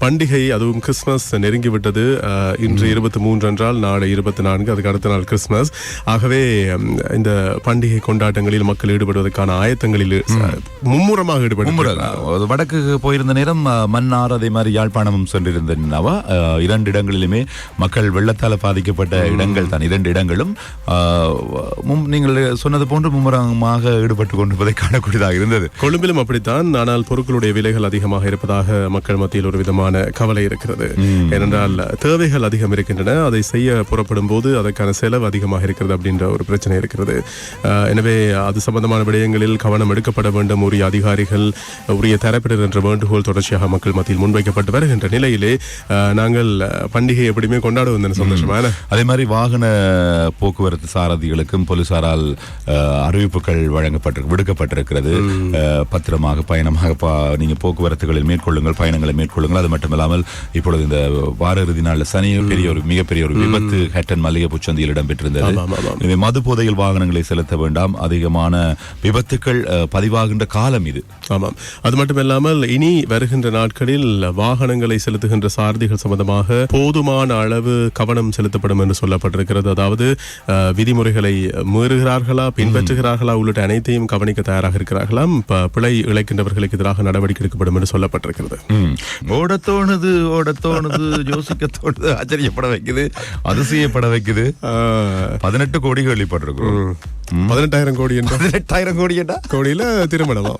பண்டிகை அதுவும் கிறிஸ்மஸ் நெருங்கிவிட்டது. அஹ், இன்று இருபத்தி மூன்று என்றால் நாளை இருபத்தி நான்கு அதுக்கு அடுத்த நாள் கிறிஸ்மஸ். ஆகவே இந்த பண்டிகை கொண்டாட்டங்களில் மக்கள் ஈடுபடுவதற்கான ஆயத்தங்களில் மும்முரமாக ஈடுபட்டு மும்முரம். வடக்கு போயிருந்த நேரம் மன்னார் அதே மாதிரி யாழ்ப்பாணமும் சென்றிருந்தனவா இரண்டு இடங்களிலுமே மக்கள் வெள்ளத்தால பாதிக்கப்பட்ட இடங்கள் தான். இரண்டு இடங்களும் நீங்கள் சொன்னது போன்று மும்முரமாக ஈடுபட்டு கொண்டிருப்பதை காணக்கூடியதாக இருந்தது. கொழும்பிலும் அப்படித்தான். ஆனால் பொருட்களுடைய விலைகள் அதிகமாக இருப்பதாக மக்கள் மத்தியில் ஒரு விதமான கவலை இருக்கிறது. ஏனென்றால் தேவைகள் அதிகம் இருக்கின்றன. அதை செய்ய புறப்படும் போது அதற்கான செலவு அதிகமாக இருக்கிறது அப்படின்ற ஒரு பிரச்சனை இருக்கிறது. எனவே அது சம்பந்தமான விடயங்களில் கவனம் எடுக்கப்பட வேண்டும். உரிய அதிகாரிகள் உரிய தரப்பினர் என்ற வேண்டுகோள் தொடர்ச்சியாக மக்கள் மத்தியில் முன்வைக்கப்பட்டு வருகின்ற நிலையிலே நாங்கள் பண்டிகை எப்படியுமே கொண்டாடுவோம் சந்தோஷமான அதே மாதிரி வாகன போக்குவரத்து சாரதிகளுக்கும் போலீசாரால் அறிவிப்புகள் வழங்கப்பட்டு விடுக்கப்பட்டிருக்கிறது. பத்திரமாக பயணமாக நீங்க போக்குவரத்துகளில் மேற்கொள்ளுங்கள் பயணங்களை மேற்கொள்ளுங்கள். அது மட்டுமில்லாமல் இப்பொழுது இந்த வார இறுதி நாள்ல சனி பெரிய ஒரு மிகப்பெரிய ஒரு விபத்து ஹேட்டன் மல்லிகை புச்சந்தியில் இடம்பெற்றிருந்தது. மது போதையில் வாகனங்களை செலுத்த வேண்டாம். அதிகமான விபத்துக்கள் பதிவாகின்ற காலம் இது. ஆமாம். அது மட்டுமில்லாமல் இனி வருகின்ற நாட்களில் வாகனங்களை செலுத்துகின்ற சாரதிகள் சம்பந்தமாக போதுமான அளவு கவனம் செலுத்தப்படும் என்று சொல்லப்பட்டிருக்கிறது. அதாவது விதிமுறைகளை மீறுகிறார்களா பின்பற்றுகிறார்களா உள்ளிட்ட அனைத்தையும் கவனிக்க தயாராக இருக்கிறார்களாம். பிழை இழைக்கின்றவர்களுக்கு எதிராக நடவடிக்கை எடுக்கப்படும் என்று சொல்லப்பட்டிருக்கிறது. ம். தோணுது ஓட தோணுது யோசிக்க தோணுது ஆச்சரியப்பட வைக்குது அதிசயப்பட வைக்குது. பதினெட்டு கோடி கேள்விப்பட்டிருக்கிறோம். பதினெட்டாயிரம் கோடி என்ற பதினெட்டாயிரம் கோடியடா கோடியில திருமணம்.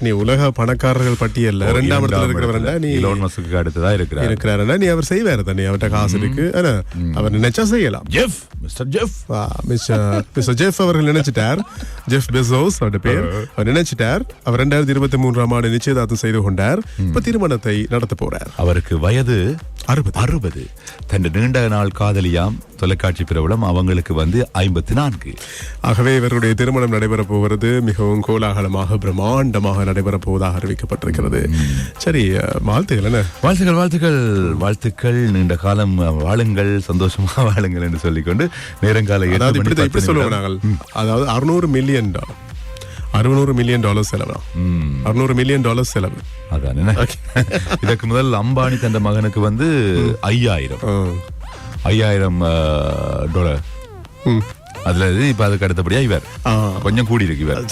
நீ உலக பணக்காரர்கள் பட்டியல்ல இரண்டாம் இடத்துல. இருக்கிறவரண்டா நீ இலோன் மஸ்க்கு அடுத்ததா இருக்கிறார். இருக்கிறாருன்னா நீ அவர் செய்வாரு தானே அவர்கிட்ட காசு இருக்கு. ஆனா, அவர் நினைச்சா செய்யலாம். Jeff mister Jeff mister Jeff அவர்கள் நினைச்சிட்டார். ஜெஃப் பெசோஸ் அவருடைய பேர். அவர் நினைச்சிட்டார். அவர் ரெண்டாயிரத்தி இருபத்தி மூன்றாம் ஆண்டு நிச்சயதார்த்தம் செய்து கொண்டார். இப்ப திருமணத்தை நடத்த போறார். அவருக்கு வயது அறுபது. அறுபது. தன் நீண்ட நாள் காதலியாம் தொலைக்காட்சி பிரபலம் அவங்களுக்கு வந்து ஐம்பத்தி நான்கு. ஆகவே இவருடைய திருமணம் நடைபெறப் போகிறது. மிகவும் கோலாகலமாக பிரம்மாண்டமாக நடைபெறப் போவதாக அறிவிக்கப்பட்டிருக்கிறது சரி வாழ்த்துக்கள் என்ன? வாழ்த்துக்கள் வாழ்த்துக்கள். வாழ்த்துக்கள் நீண்ட காலம் வாழுங்கள் சந்தோஷமா வாழுங்கள் என்று சொல்லிக்கொண்டு நேரங்கால அதாவது இப்படி சொல்லுவோம். நாங்கள். அதாவது அறுநூறு மில்லியன் அறுநூறு மில்லியன் டாலர் செலவு ம், அறுநூறு மில்லியன் டாலர் செலவு அதான்? என்ன? இதற்கு முதல் அம்பானி தந்த மகனுக்கு வந்து ஐயாயிரம். ஐயாயிரம் டாலர். அதுல இது இப்ப அதுக்கு அடுத்தபடியா இவர். கொஞ்சம் கூடி இருக்கு இவர்.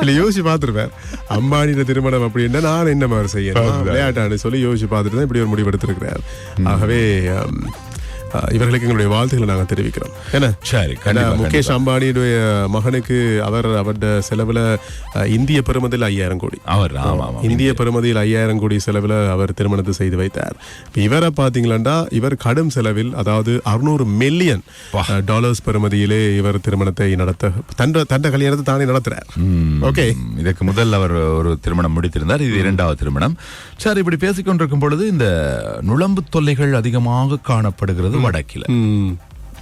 இல்ல யோசிச்சு பார்த்திருப்பேன். அம்பானியோட திருமணம் அப்படின்னா நான் என்ன மாதிரி செய்யணும். விளையாட்டான்னு சொல்லி யோசிச்சு பார்த்துட்டு தான் இப்படி ஒரு முடிவு எடுத்திருக்கிறார். ஆகவே இவர்களுக்கு எங்களுடைய வாழ்த்துக்களை நாங்க தெரிவிக்கிறோம். என்ன சரி ஏன்னா, கண்டிப்பா. முகேஷ் அம்பானியுடைய மகனுக்கு அவர் அவருடைய செலவுல இந்திய பெருமதியில் ஐயாயிரம் கோடி. அவர் இந்திய பெருமதியில் ஐயாயிரம் கோடி செலவில் அவர் திருமணத்தை செய்து வைத்தார். இவரை பாத்தீங்களா இவர் கடும் செலவில் அதாவது அறுநூறு மில்லியன் டாலர்ஸ் பெருமதியிலே இவர் திருமணத்தை நடத்த தண்ட தண்ட கல்யாணத்தை தானே நடத்துறார். ஓகே ம், இதற்கு முதல் அவர் ஒரு திருமணம் முடித்திருந்தார். இது இரண்டாவது திருமணம். சரி இப்படி பேசிக்கொண்டிருக்கும் பொழுது இந்த நுளம்பு தொல்லைகள் அதிகமாக காணப்படுகிறது. வடக்கில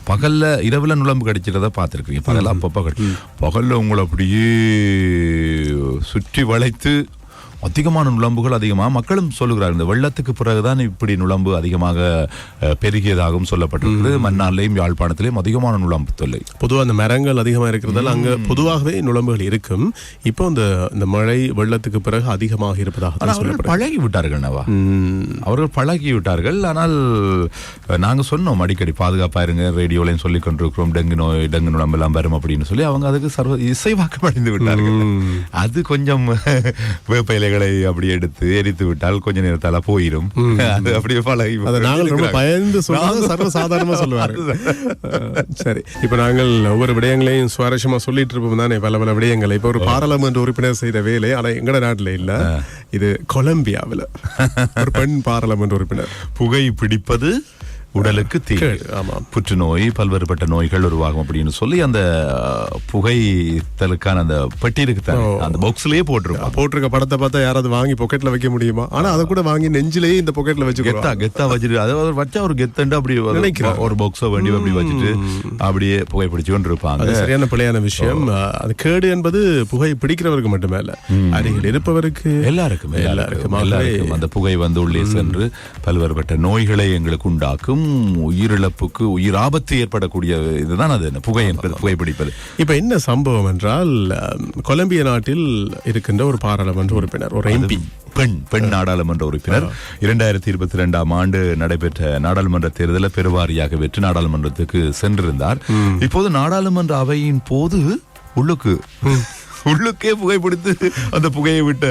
பகல்ல இரவுல நுளம்பு கடிச்சிட்டத பார்த்திருக்கீங்க. பகல்ல அப்பப்ப கடி பகல்ல உங்களை அப்படியே சுற்றி வளைத்து அதிகமான நுளம்புகள் அதிகமாக மக்களும் சொல்லுகிறார் இந்த வெள்ளத்துக்கு பிறகுதான் இப்படி நுளம்பு அதிகமாக பெருகியதாகவும் சொல்லப்பட்டிருக்கிறது. மன்னார்லையும் யாழ்ப்பாணத்திலையும் அதிகமான நுளம்பு தொல்லை. பொதுவா அந்த மரங்கள் அதிகமா இருக்கிறதால அங்க பொதுவாகவே நுழம்புகள் இருக்கும். இப்போ இந்த இந்த மழை வெள்ளத்துக்கு பிறகு அதிகமாக இருப்பதாக பழகி விட்டார்கள் நவா அவர்கள் பழகி விட்டார்கள் ஆனால் அஹ், நாங்க சொன்னோம் அடிக்கடி பாதுகாப்பா இருங்க ரேடியோலையும் சொல்லி கொண்டிருக்கிறோம் டெங்கு நோய் டெங்கு நுழம்பு எல்லாம் வரும் அப்படின்னு சொல்லி அவங்க அதுக்கு சர்வ இசைவாக்கம் அடைந்து விட்டார்கள். அது கொஞ்சம் வேப்ப இலைகளை அப்படி எடுத்து எரித்து விட்டால் கொஞ்ச நேரத்தால போயிடும் அது அப்படியே பழகி நாங்கள் ரொம்ப. பயந்து சொல்லாத சர்வ சாதாரணமா சொல்லுவாரு. சரி. இப்ப நாங்கள் ஒவ்வொரு விடயங்களையும் சுவாரஸ்யமா சொல்லிட்டு இருப்போம் தானே பல பல விடயங்களை. இப்ப ஒரு பாராளுமன்ற உறுப்பினர் செய்த வேலை ஆனா எங்கட நாட்டுல இல்ல. இது கொலம்பியாவுல. ஒரு பெண் பாராளுமன்ற உறுப்பினர். புகை பிடிப்பது உடலுக்கு தீ. புற்றுநோய் பல்வேறுபட்ட நோய்கள் உருவாகும் அப்படின்னு சொல்லி அந்த புகைத்தலுக்கான அந்த பெட்டி இருக்கு அந்த பாக்ஸ்லயே போட்டிருப்பாங்க. போட்டிருக்க படத்தை பார்த்தா யாராவது வாங்கி பொக்கெட்ல வைக்க முடியுமா? ஆனா அதை கூட வாங்கி நெஞ்சிலேயே இந்த பொக்கெட்ல கெத்தா வச்சுக்கிறோம். கெத்தா வச்சுட்டு அதாவது வச்சா ஒரு கெத்தண்டு அப்படி நினைக்கிறாங்க. ஒரு பாக்ஸோ வேண்டி அப்படி வச்சுட்டு அப்படியே புகைப்பிடிச்சு கொண்டு இருப்பாங்க சரியான பிழையான விஷயம். அது கேடு என்பது புகை பிடிக்கிறவருக்கு மட்டுமே இல்ல அருகில் இருப்பவருக்கு. எல்லாருக்கும் எல்லாருக்கும் அந்த புகை வந்து உள்ளே சென்று பல்வேறுபட்ட நோய்களை எங்களுக்கு உண்டாக்கும். உயிரிழப்புக்கு உயிர் ஆபத்து ஏற்படக்கூடிய இதுதான் அது என்ன, புகை என்பது புகைப்பிடிப்பது இப்ப என்ன சம்பவம் என்றால் கொலம்பிய நாட்டில் இருக்கின்ற ஒரு பாராளுமன்ற உறுப்பினர் ஒரு எம்பி. பெண் பெண் நாடாளுமன்ற உறுப்பினர். இரண்டாயிரத்தி இருபத்தி ரெண்டாம் ஆண்டு நடைபெற்ற நாடாளுமன்ற தேர்தலில் பெருவாரியாக வெற்றி நாடாளுமன்றத்துக்கு சென்றிருந்தார். இப்போது நாடாளுமன்ற அவையின் போது உள்ளுக்கு உள்ளுக்கே புகைப்பிடித்து அந்த புகையை விட்ட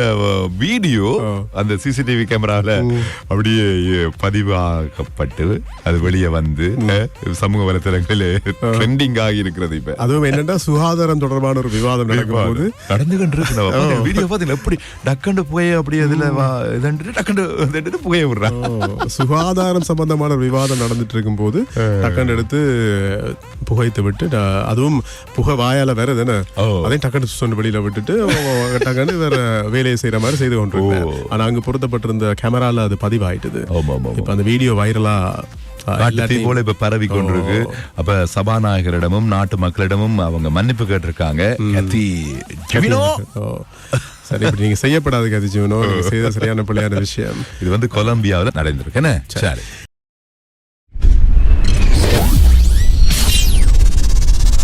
வீடியோ அந்த சிசிடிவி கேமரால அப்படியே அஹ், பதிவாக்கப்பட்டு அது வெளியே வந்து சமூக வலைத்தளங்களில் ட்ரெண்டிங் ஆகி இருக்கிறது இப்ப. அதுவும் என்னன்னா சுகாதாரம் தொடர்பான ஒரு விவாதம் நடக்கும்போது. நடந்து கொண்டிருக்கு வீடியோ பார்த்தீங்க எப்படி டக்கண்டு புகையை அப்படி இதண்டு டக்கண்டு புகையை விடுறான். ஓ, சுகாதாரம் சம்பந்தமான ஒரு விவாதம் நடந்துட்டு இருக்கும்போது டக்குன்னு எடுத்து புகைத்து விட்டு அதுவும் புகை வாயால வேற தானே. அதையும் டக்குன்னு சொன்ன வெளியில விட்டுட்டு டக்குன்னு வேற வேலையை செய்யற மாதிரி செய்து கொண்டிருந்தேன். ஆனா அங்க பொருத்தப்பட்டிருந்த கேமரால அது பதிவாயிட்டது. இப்ப அந்த வீடியோ வைரலா காட்டு போல இப்ப பரவி கொண்டிருக்கு. அப்ப சபாநாயகரிடமும் நாட்டு மக்களிடமும் அவங்க மன்னிப்பு கேட்டிருக்காங்க. சரி இப்படி நீங்க செய்யப்படாது கதிஜீவனோ செய்த சரியான பிள்ளையான விஷயம். இது வந்து கொலம்பியாவில் நடந்திருக்கு. என்ன? சரி.